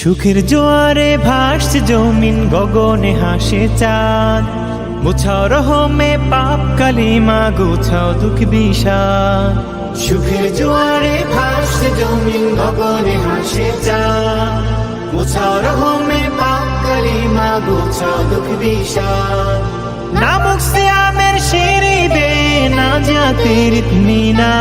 সুখের জোয়ারে ভাসছে জমিন, গগনে হাসে চাঁদ। মুছাও রহমে পাপ কালিমা গুছাও দুঃখ বিষাদ। সুখের জোয়ারে ভাসছে জমিন, গগনে হাসে চাঁদ। মুছাও রহমে পাপ কালিমা গুছাও দুঃখ বিষাদ। নামক শিরি বে না জাতির মিনা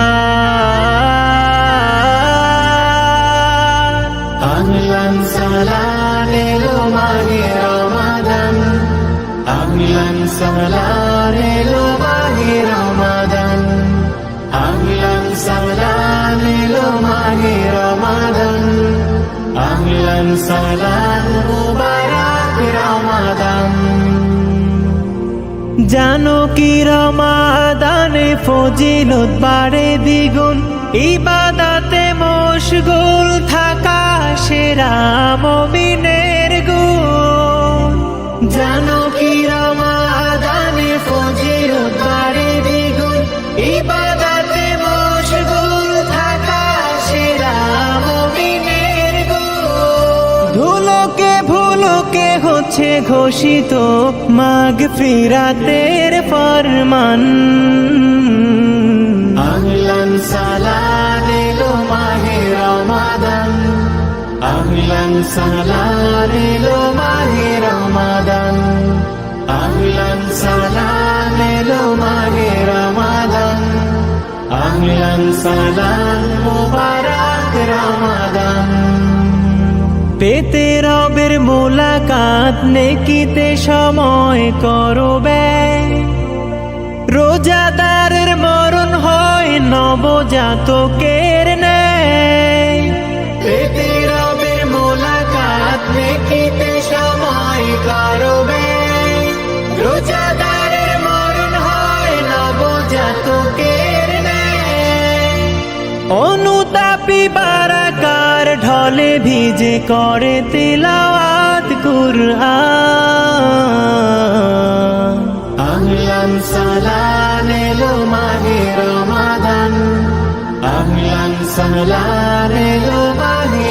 আগলন সালারে লো মাগে রমাদন। আগলন সালারে লো মাগে রমাদন। আগলন সালারে লো মাগে রমাদন। আগলন সালার মুবারক রমাদন। জানো কি রমাদান, ফজিলত বাড়ে দ্বিগুণ। ইবাদাতে মশগুল থাকা সেরা মমিনের গুণ। জানো কি রমাদানে ফজিলত বাড়ে দ্বিগুণ। ইবাদাতে মশগুল থাকা সেরা মমিনের গুণ। ধুলোকে ভুলোকে হচ্ছে ঘোষিত মাগ ফিরাতের ফরমান। আহলান সালান আহলান সালান এলো মাহে রমাদান। আহলান এলো মাহে রমাদান। আহলান সালান মুবারক রমাদান। পেতে রবের মোলাকাত নেকিতে সময় করবে। রোজাদারের মরণ হয় নবজাতকের ন্যায়। অনুতাপী বারাকার ঢলে ভিজে করে তিলাওয়াত কুরআন। আহলান সালান এলো মাহে রমাদান। আহলান সালান এলো মাহে